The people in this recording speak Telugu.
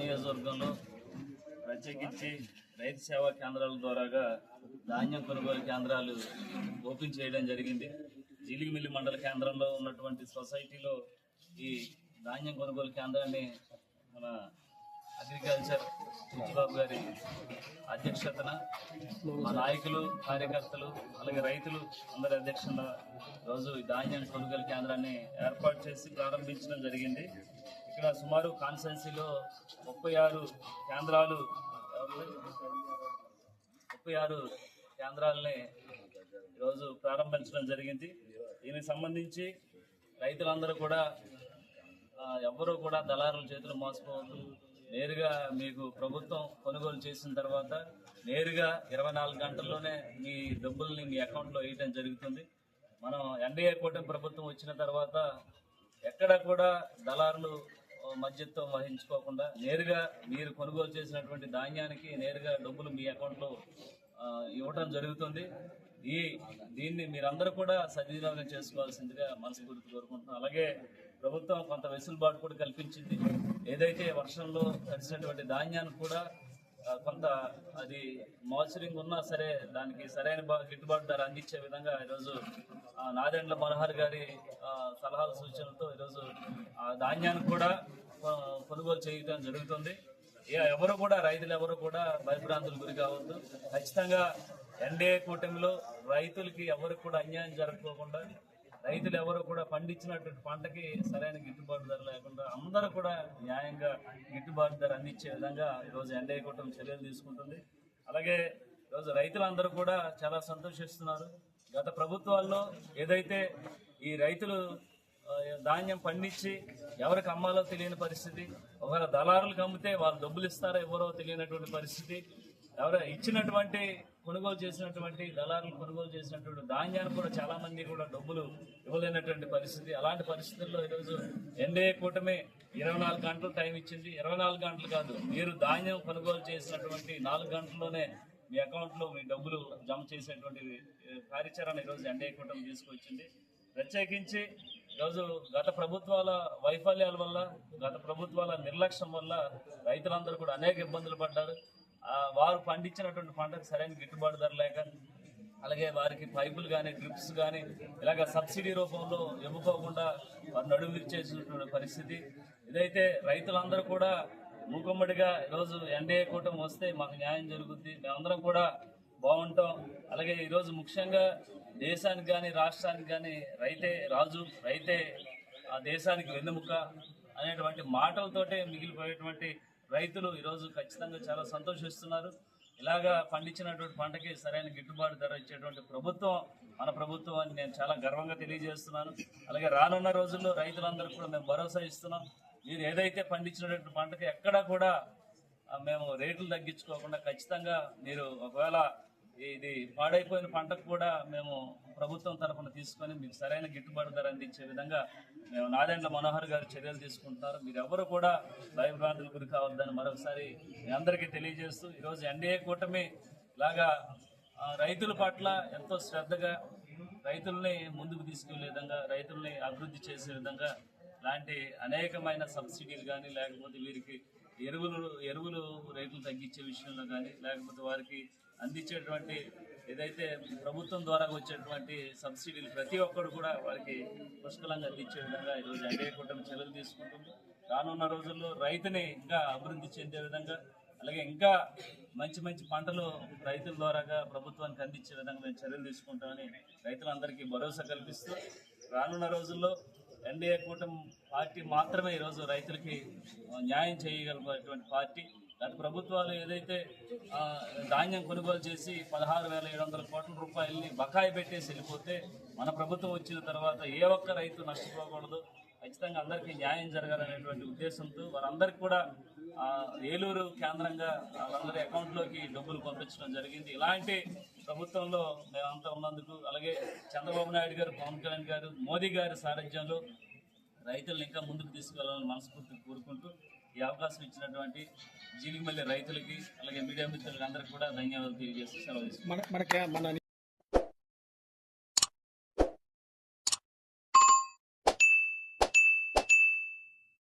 నియోజకవర్గంలో ప్రత్యేకించి రైతు సేవా కేంద్రాల ద్వారాగా ధాన్యం కొనుగోలు కేంద్రాలు ఓపెన్ చేయడం జరిగింది. జీలిగిమిల్లి మండల కేంద్రంలో ఉన్నటువంటి సొసైటీలో ఈ ధాన్యం కొనుగోలు కేంద్రాన్ని మన అగ్రికల్చర్ చిట్టిబాబు గారి అధ్యక్షతన మా నాయకులు కార్యకర్తలు అలాగే రైతులు అందరి అధ్యక్షతన రోజు ధాన్యం కొనుగోలు కేంద్రాన్ని ఏర్పాటు చేసి ప్రారంభించడం జరిగింది. ఇక్కడ సుమారు కాన్స్టెన్సీలో ముప్పై ఆరు కేంద్రాలు ముప్పై ఆరు కేంద్రాలని ఈరోజు ప్రారంభించడం జరిగింది. దీనికి సంబంధించి రైతులందరూ కూడా ఎవ్వరూ కూడా దళారుల చేతులు మోసపోవద్దు. నేరుగా మీకు ప్రభుత్వం కొనుగోలు చేసిన తర్వాత నేరుగా ఇరవై నాలుగు గంటల్లోనే మీ డబ్బుల్ని మీ అకౌంట్లో వేయటం జరుగుతుంది. మనం ఎన్డీఏ కూటమి ప్రభుత్వం వచ్చిన తర్వాత ఎక్కడ కూడా దళారులు ఆ, మధ్యత్వం వహించుకోకుండా నేరుగా మీరు కొనుగోలు చేసినటువంటి ధాన్యానికి నేరుగా డబ్బులు మీ అకౌంట్లో ఇవ్వటం జరుగుతుంది. ఈ దీన్ని మీరందరూ కూడా సద్వినియోగం చేసుకోవాల్సిందిగా మనస్ఫూర్తి కోరుకుంటున్నాం. అలాగే ప్రభుత్వం కొంత వెసులుబాటు కూడా కల్పించింది. ఏదైతే వర్షంలో తడిసినటువంటి ధాన్యాన్ని కూడా కొంత అది మాయిశ్చరింగ్ ఉన్నా సరే దానికి సరైన బా- గిట్టుబాటు ధర అందించే విధంగా ఈరోజు నాదెండ్ల మనోహర్ గారి సలహాల సూచనలతో ఈరోజు ఆ ధాన్యాన్ని కూడా కొనుగోలు చేయడం జరుగుతుంది. ఎవరు కూడా రైతులు ఎవరు కూడా భయభ్రాంతులు గురి కావద్దు. ఖచ్చితంగా ఎన్డీఏ కూటమిలో రైతులకి ఎవరికి కూడా అన్యాయం జరగకోకుండా రైతులు ఎవరు కూడా పండించినటువంటి పంటకి సరైన గిట్టుబాటు ధర లేకుండా అందరూ కూడా న్యాయంగా గిట్టుబాటు ధర అందించే విధంగా ఈరోజు ఎన్డీఏ కూటమి చర్యలు తీసుకుంటుంది. అలాగే ఈరోజు రైతులందరూ కూడా చాలా సంతోషిస్తున్నారు. గత ప్రభుత్వాల్లో ఏదైతే ఈ రైతులు ధాన్యం పండించి ఎవరికి అమ్మాలో తెలియని పరిస్థితి ఒకవేళ దళారులకు అమ్మితే వాళ్ళు డబ్బులు ఇస్తారో ఎవరో తెలియనటువంటి పరిస్థితి ఎవరు ఇచ్చినటువంటి కొనుగోలు చేసినటువంటి దళారులు కొనుగోలు చేసినటువంటి ధాన్యాన్ని కూడా చాలా మంది కూడా డబ్బులు ఇవ్వలేనటువంటి పరిస్థితి. అలాంటి పరిస్థితుల్లో ఈరోజు ఎన్డీఏ కూటమి ఇరవై నాలుగు గంటలు టైం ఇచ్చింది. ఇరవై నాలుగు గంటలు కాదు మీరు ధాన్యం కొనుగోలు చేసినటువంటి నాలుగు గంటల్లోనే మీ అకౌంట్లో మీ డబ్బులు జమ చేసేటువంటి కార్యాచరణ ఈరోజు ఎన్డీఏ కూటమి తీసుకొచ్చింది. ప్రత్యేకించి ఈరోజు గత ప్రభుత్వాల వైఫల్యాల వల్ల గత ప్రభుత్వాల నిర్లక్ష్యం వల్ల రైతులందరూ కూడా అనేక ఇబ్బందులు పడ్డారు. వారు పండించినటువంటి పంటకు సరైన గిట్టుబాటు ధర లేక అలాగే వారికి పైపులు కానీ డ్రిప్స్ కానీ ఇలాగ సబ్సిడీ రూపంలో ఎమ్ముకోకుండా వారు నడుము విరిచేసినటువంటి పరిస్థితి. ఇదైతే రైతులందరూ కూడా మూకమ్మడిగా ఈరోజు ఎన్డీఏ కూటమి వస్తే మాకు న్యాయం జరుగుద్ది. మేమందరం కూడా బాగుంటాం. అలాగే ఈరోజు ముఖ్యంగా దేశానికి కానీ రాష్ట్రానికి కానీ రైతే రాజు రైతే ఆ దేశానికి వెన్నెముక అనేటువంటి మాటలతోటే మిగిలిపోయేటువంటి రైతులు ఈరోజు ఖచ్చితంగా చాలా సంతోషిస్తున్నారు. ఇలాగా పండించినటువంటి పంటకి సరైన గిట్టుబాటు ధర ఇచ్చేటువంటి ప్రభుత్వం మన ప్రభుత్వం అని నేను చాలా గర్వంగా తెలియజేస్తున్నాను. అలాగే రానున్న రోజుల్లో రైతులందరూ కూడా మేము భరోసా ఇస్తున్నాం. మీరు ఏదైతే పండించినటువంటి పంటకి ఎక్కడా కూడా మేము రేట్లు తగ్గించుకోకుండా ఖచ్చితంగా మీరు ఒకవేళ ఇది పాడైపోయిన పంటకు కూడా మేము ప్రభుత్వం తరఫున తీసుకొని మీకు సరైన గిట్టుబాటు ధర అందించే విధంగా మేము నాదెండ్ల మనోహర్ గారు చర్యలు తీసుకుంటున్నారు. మీరు ఎవరు కూడా భయభ్రాంతులకు గురి కావద్దని మరొకసారి మీ అందరికీ తెలియజేస్తూ ఈరోజు ఎన్డీఏ కూటమి లాగా రైతుల పట్ల ఎంతో శ్రద్ధగా రైతుల్ని ముందుకు తీసుకెళ్ళే విధంగా రైతుల్ని అభివృద్ధి చేసే విధంగా లాంటి అనేకమైన సబ్సిడీలు కానీ లేకపోతే వీరికి ఎరువులు ఎరువులు రేట్లు తగ్గించే విషయంలో కానీ లేకపోతే వారికి అందించేటువంటి ఏదైతే ప్రభుత్వం ద్వారా వచ్చేటువంటి సబ్సిడీలు ప్రతి ఒక్కరు కూడా వారికి పుష్కలంగా అందించే విధంగా ఈరోజు ఎన్డీఏ కూటమి చర్యలు తీసుకుంటుంది. రానున్న రోజుల్లో రైతుని ఇంకా అభివృద్ధి చెందే విధంగా అలాగే ఇంకా మంచి మంచి పంటలు రైతుల ద్వారాగా ప్రభుత్వానికి అందించే విధంగా మేము చర్యలు తీసుకుంటామని రైతులందరికీ భరోసా కల్పిస్తూ రానున్న రోజుల్లో ఎన్డీఏ కూటమి పార్టీ మాత్రమే ఈరోజు రైతులకి న్యాయం చేయగలిగేటువంటి పార్టీ. గత ప్రభుత్వాలు ఏదైతే ధాన్యం కొనుగోలు చేసి పదహారు వేల ఏడు వందల కోట్ల రూపాయలని బకాయి పెట్టేసి వెళ్ళిపోతే మన ప్రభుత్వం వచ్చిన తర్వాత ఏ ఒక్క రైతు నష్టపోకూడదు. ఖచ్చితంగా అందరికీ న్యాయం జరగాలనేటువంటి ఉద్దేశంతో వారందరికీ కూడా ఏలూరు కేంద్రంగా వాళ్ళందరి అకౌంట్లోకి డబ్బులు పంపించడం జరిగింది. ఇలాంటి ప్రభుత్వంలో మేమంతా ఉన్నందుకు అలాగే చంద్రబాబు నాయుడు గారు పవన్ కళ్యాణ్ గారు మోదీ గారి సారథ్యంలో రైతులను ఇంకా ముందుకు తీసుకెళ్ళాలని మనస్ఫూర్తి కోరుకుంటూ ఈ అవకాశం ఇచ్చినటువంటి జీలిమల్లి రైతులకి అలాగే మీడియా మిత్రులకి అందరికీ కూడా ధన్యవాదాలు తెలియజేస్తూ సెలవు మన మనకి మన